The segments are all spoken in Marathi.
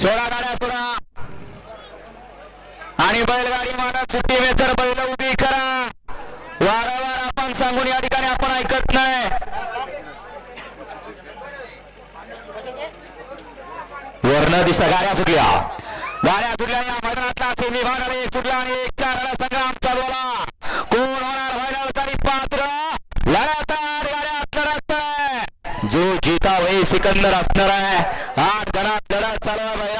सोळा गाड्या सोडा. आणि बैलगाडी मालक सुट्टी तर बैल उभी करा. वारंवार आपण सांगून या ठिकाणी आपण ऐकत नाही. वर्ण दिसता गाड्या सुटल्या. गाड्या सुटल्या या मैदानातला सेमी फायनल एक सुटला आणि एक चार संग्राम चालू कोण होणार फायनलसाठी पात्र? लढतात गाड्या लढत जो जीता वही सिकंदर असणार आहे आठ जणात लढत चालू आहे.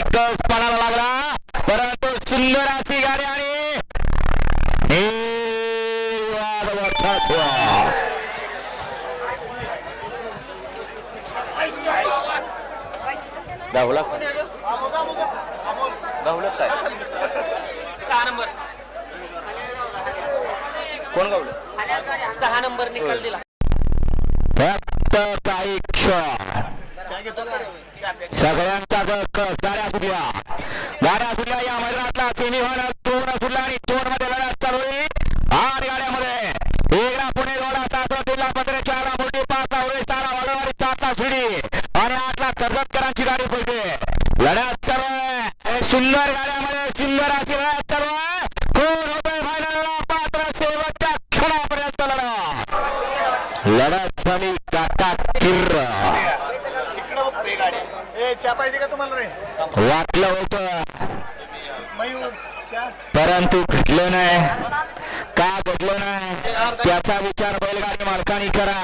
कस पडायला लागला. परंतु सुंदर अशी गाडी आणि काय? सहा नंबर. कोण गावलं? सहा नंबर निकाल दिला. फक्त काही क्षण. सगळ्यांचा कस गाड्या सुटल्या गाड्या सुटल्या या मैदानातला सेमी फायनल दोन सुटला आणि दोन मध्ये लढत चालू होईल. आठ गाड्यामध्ये. एकला पुणे दोनला सासवड जिल्हा पंधरा चारला मोठी पाचला उडे सहाला वाडवाडी सातला शिडी. आणि आठला कर्जतकरांची गाडी पडते. लढ्यात चालू आहे. सुंदर गाड्यामध्ये सुंदर ए पाहिजे का तुम्हाला रे? वाटलं होतं. मयूर परंतु घडलं नाही. का घडलं नाही? त्याचा विचार बैलगाडी मालकाने करा.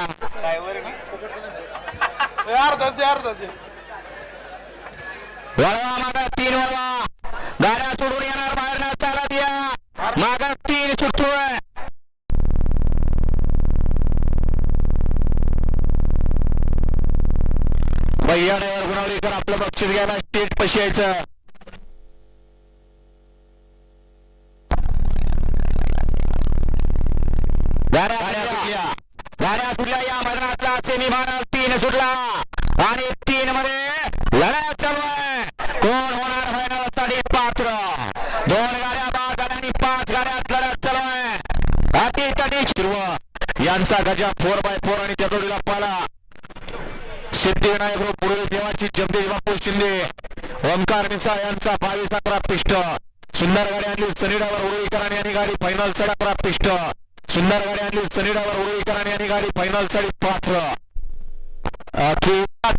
अर्धाचे अर्धाचे वळवा मागा तीन वळवा. गाड्या सोडून भैया ड्रायव्हर गुणवलीकर आपलं बक्षीस घ्यायला स्टेट पशी यायचं. गाड्या सुटल्या. या मैदानातला सेमी फायनल तीन सुटला. आणि तीन मध्ये लढाई चालू आहे. कोण होणार फायनलसाठी पात्र? दोन गाड्या पाच गाड्यांनी पाच गाड्यात लढत चालू आहे. अति तटी शिरव यांचा गजा फोर बाय फोर आणि चतुर्ला पाला. सिद्धिविनायक हो, पुढील देवाची जगदीश बापू शिंदे ओंकार मिसा यांचा बावीस अकरा पिष्ट. सुंदर गाडी आणली सनीडावर उरुळीकरांनी आणि गाडी फायनलसाठी अकरा पिष्ट. सुंदर गाडी आणली सनीडावर उरुळीकरांनी आणि गाडी फायनलसाठी पात्र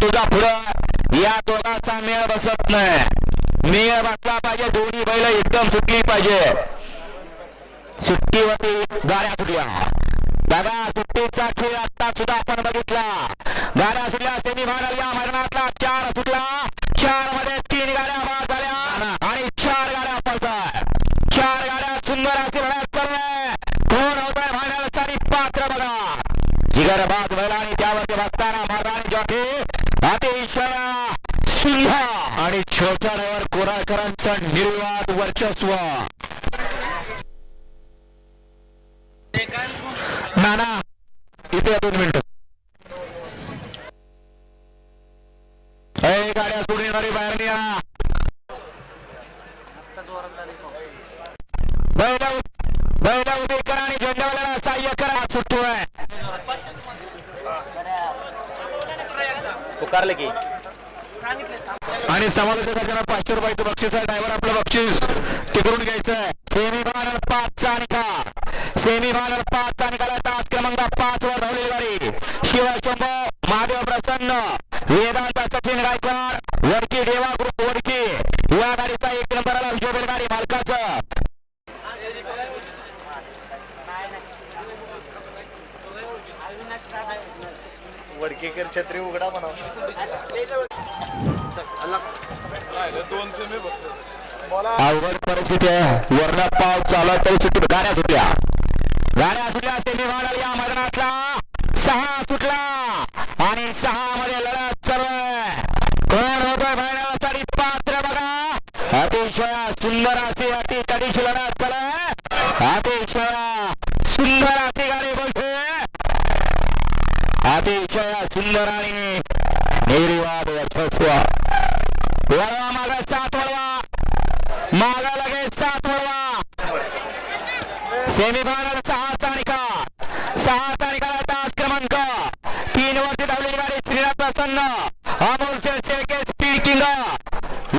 तुझा पुढं या दोघांचा मेळ बसत नाही. मेळ बसला पाहिजे दोन्ही बैल एकदम सुटली पाहिजे. सुट्टीवरती गाड्या सुटल्या. दादा सुट्टीचा खेळ आता सुद्धा आपण बघितला. गाड्या सुंदर चालू आहे कोण होतोय फायनलसाठी पात्र बघा जिगर बाद त्यावरती बसताना महाराणी जॉकी अतिशय सुंदर आणि छोट्या ड्रायव्हर कोराळकरांचं निर्वाद वर्चस्व नाना इथे दोन मिनिट गाड्या सोडून येणारी बाहेर नाही या. बैला उ- बैला उभी करा आणि झेंडावाल्याला सहाय्य करा सुटतोय. पुकारलं की. आणि समालोचकांना पाचशे रुपयाचं बक्षीस आहे. ड्रायव्हर आपलं बक्षीस तिकडून घ्यायचंय. सेमी फायनल पाचचा निकाल. सेमी फायनल पाचचा निकाल आहे. तास क्रमांक पाच वर धावलेली गाडी. शिवशंभ महादेव प्रसन्न. वेदांत वडकेकर छत्री उघडा म्हणा. अवघड परिस्थिती आहे. वर्ण पाव चालत तरी सुटली गाड्या सुटल्या गाड्या सुटल्या सेमी फायनल या मैदानातला? सहा सुटला. आणि सहा मध्ये लढत सर्व कोण होतोय फायनलसाठी पात्र बघा. अतिशय सुंदर अशी अति तडीची लढत चालू अतिशय सुंदर अतिशय सुंदर आणि निर्वाद वर्चस्व वळवा मागा सात वळवा मागा लगेच सात वळवा सेमी फायनल सहा तारिका सहा तारिका तास क्रमांक तीन वरती धावलेली गाडी श्रीनाथ प्रसन्न अमोल